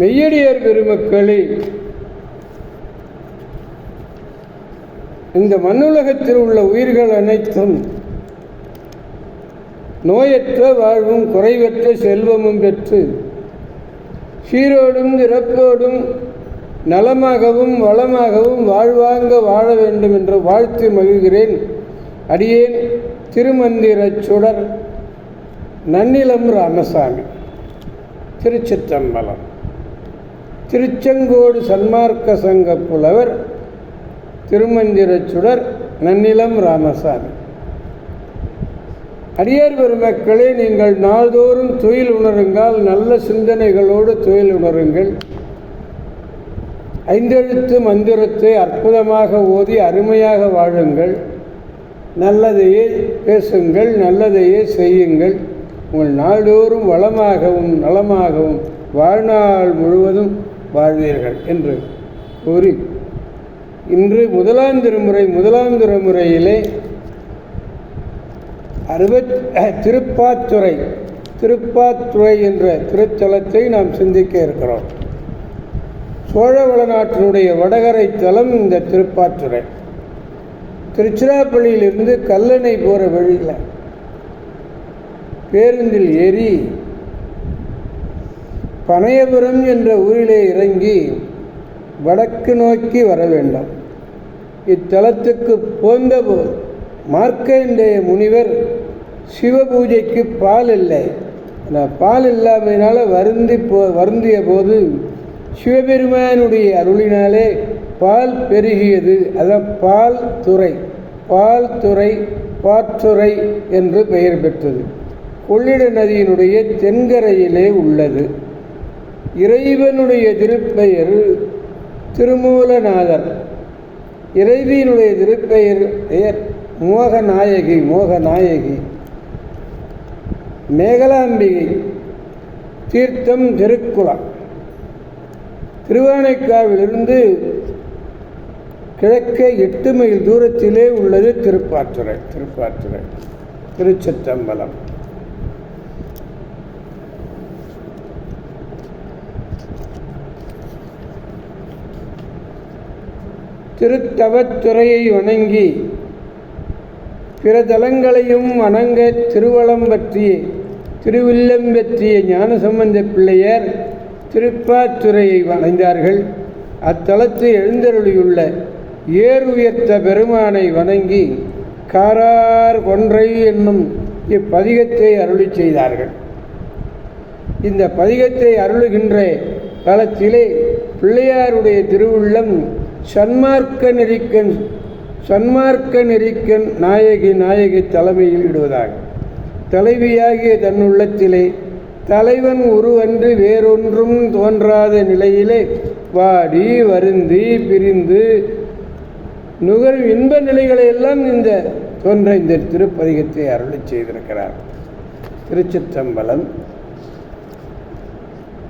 மெய்யடியார் பெருமக்களை இந்த மண்ணுலகத்தில் உள்ள உயிர்கள் அனைத்தும் நோயற்ற வாழ்வும் குறைவற்ற செல்வமும் பெற்று சீரோடும் இறப்போடும் நலமாகவும் வளமாகவும் வாழ்வாங்க வாழ வேண்டும் என்று வாழ்த்து மகிழ்கிறேன். அடியேன் திருமந்திரச் சுடர் நன்னிலம் ராமசாமி திருச்சிற்றம்பலம். திருச்செங்கோடு சன்மார்க்க சங்க புலவர் திருமந்திரச் சுடர் நன்னிலம் ராமசாமி. அடியார் பெருமக்களே நீங்கள் நாள்தோறும் தொழில் உணருங்கள் நல்ல சிந்தனைகளோடு தொழில் உணருங்கள். ஐந்தெழுத்து மந்திரத்தை அற்புதமாக ஓதி அருமையாக வாழுங்கள். நல்லதையே பேசுங்கள் நல்லதையே செய்யுங்கள். உங்கள் நாள்தோறும் வளமாகவும் நலமாகவும் வாழ்நாள் முழுவதும் வாழ்வீர்கள் என்று கூறி இன்று முதலாம் திருமுறை முதலாம் திருமுறையிலே அறுபத் திருப்பாத்துறை திருப்பாத்துறை என்ற திருத்தலத்தை நாம் சிந்திக்க இருக்கிறோம். சோழவள நாட்டினுடைய வடகரை தலம் இந்த திருப்பாத்துறை. திருச்சிராப்பள்ளியிலிருந்து கல்லணை போகிற வழியில் பேருந்தில் ஏறி பனையபுரம் என்ற ஊரிலே இறங்கி வடக்கு நோக்கி வர வேண்டும் இத்தலத்துக்கு போந்தபோது மார்க்கண்டேய முனிவர் சிவபூஜைக்கு பால் இல்லை. அந்த பால் இல்லாமையினால் வருந்தி போ வருந்திய போது சிவபெருமானுடைய அருளினாலே பால் பெருகியது. அதான் பால் துறை பால் துறை பாற்றுறை என்று பெயர் பெற்றது. கொள்ளிட நதியினுடைய தென்கரையிலே உள்ளது. இறைவனுடைய திருப்பெயர் திருமூலநாதர். இறைவியினுடைய திருப்பெயர் பெயர் மோகநாயகி மோகநாயகி. மேகலாம்பிகை தீர்த்தம் திருக்குளம். திருவானைக்காவிலிருந்து கிழக்கே எட்டு மைல் தூரத்திலே உள்ளது திருப்பாற்றுறை திருப்பாற்றுறை. திருச்சிற்றம்பலம். திருத்தவத்துறையை வணங்கி பிற தலங்களையும் வணங்க திருவளம் பற்றிய திருவில்லம் பற்றிய ஞானசம்பந்த பிள்ளையர் திருப்பாத்துறையை வணைந்தார்கள் அத்தலத்தில் எழுந்தருளியுள்ள ஏர் உயர்த்த பெருமானை வணங்கி காரார் கொன்றை என்னும் இப்பதிகத்தை அருளி செய்தார்கள். இந்த பதிகத்தை அருளுகின்ற காலத்திலே பிள்ளையாருடைய திருவுள்ளம் சன்மார்க்க நெறிக்கன் சன்மார்க்க நெறிக்கன் நாயகி நாயகி தலைமையில் இடுவதாக. தலைவியாகிய தன்னுள்ளத்திலே தலைவன் உருவன்று வேறொன்றும் தோன்றாத நிலையிலே வாடி வருந்தி பிரிந்து நுகர் இன்ப நிலைகளை எல்லாம் இந்த தோன்ற இந்த திருப்பதிகத்தை அருளி செய்திருக்கிறார். திருச்சிற்றம்பலம்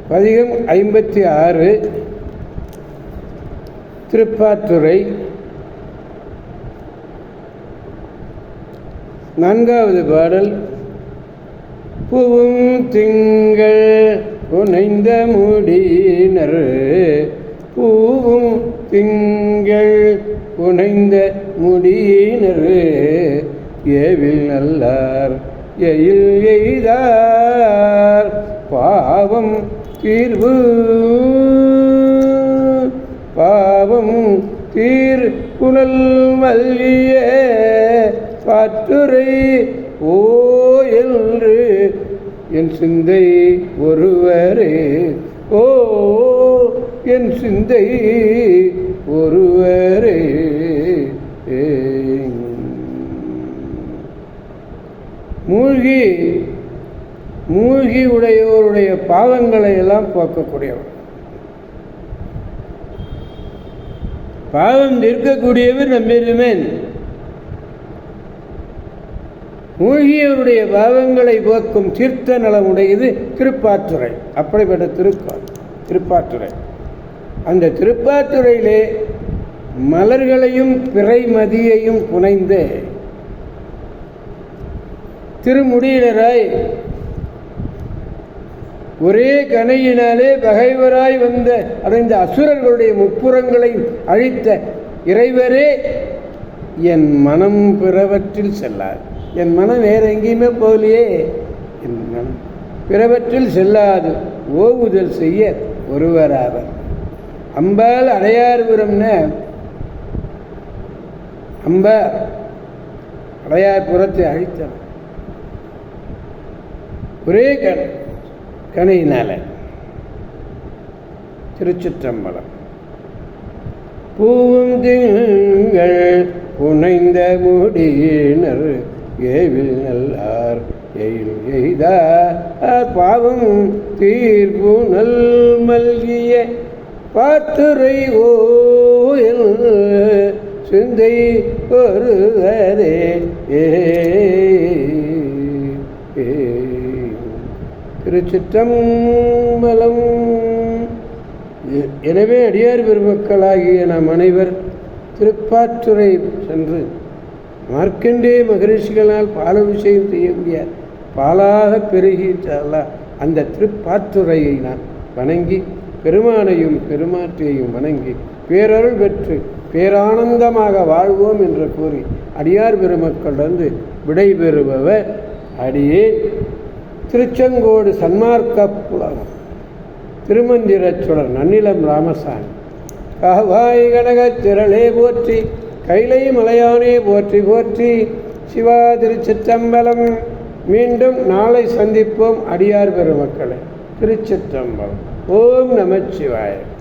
பதிகம் ஐம்பத்தி ஆறு. திருப்பாத்துறை நான்காவது பாடல். பூவும் திங்கள் புனைந்த முடியினர். பூவும் திங்கள் புனைந்த முடியினர். ஏவில் நல்லார் எயில் எய்தார். பாவம் தீர்வு மல்லிய பற்றுரை ஓ என்று என் சிந்தை ஒருவரே. ஓ என் சிந்தை ஒருவரே. மூழ்கி மூழ்கி உடையோருடைய பாவங்களை எல்லாம் போக்கக்கூடியவர் பாவம் நிற்கக்கூடியவர் நம்பெருமேன் மூழ்கியவருடைய பாவங்களை போக்கும் தீர்த்த நலமுடையது திருப்பாத்துறை. அப்படிப்பட்ட திருப்பால் திருப்பாத்துறை. அந்த திருப்பாத்துறையிலே மலர்களையும் பிறைமதியையும் புனைந்து திருமுடியினராய் ஒரே கணையினாலே பகைவராய் வந்த அடைந்த அசுரர்களுடைய முப்புறங்களை அழித்த இறைவரே என் மனம் பிறவற்றில் செல்லாது. என் மனம் வேற எங்கேயுமே போகலையே. என் மனம் பிறவற்றில் செல்லாது. ஓவுதல் செய்ய ஒருவராவர். அம்பால் அடையார்புரம்னு அம்பா அடையார் புறத்தை ஒரே கணை கணையினால திருச்சிற்றம்பலம் பூவும் திங்கள் புனைந்த முடியினர் ஏவில் நல்லார் எயில் எய்தார் பாவம் தீர்ப்பு நல் மல்கிய பாத்துரை ஓயில் சிந்தை ஒருவரே ஏ. திருச்சிற்றம்பலம் எ- எனவே அடியார் பெருமக்களாகிய நாம் அனைவர் திருப்பாற்றுரை சென்று மார்க்கண்டே மகரிஷிகளால் பாலாபிஷேகம் செய்ய முடியாது பாலாக பெருகிட்டால அந்த திருப்பாற்றுரையை நான் வணங்கி பெருமானையும் பெருமாற்றையும் வணங்கி பேரருள் பெற்று பேரானந்தமாக வாழ்வோம் என்று கூறி அடியார் பெருமக்களிடந்து விடைபெறுபவர் அடியே. திருச்செங்கோடு சன்மார்க்க புலகம் திருமந்திரச் சுடர் நன்னிலம் ராமசாமி. கஹவாய் கனகத் திரளே போற்றி கைலை மலையானே போற்றி போற்றி சிவா திருச்சிற்றம்பலம். மீண்டும் நாளை சந்திப்போம் அடியார் பெருமக்களை திருச்சிற்றம்பலம். ஓம் நமச்சிவாயம்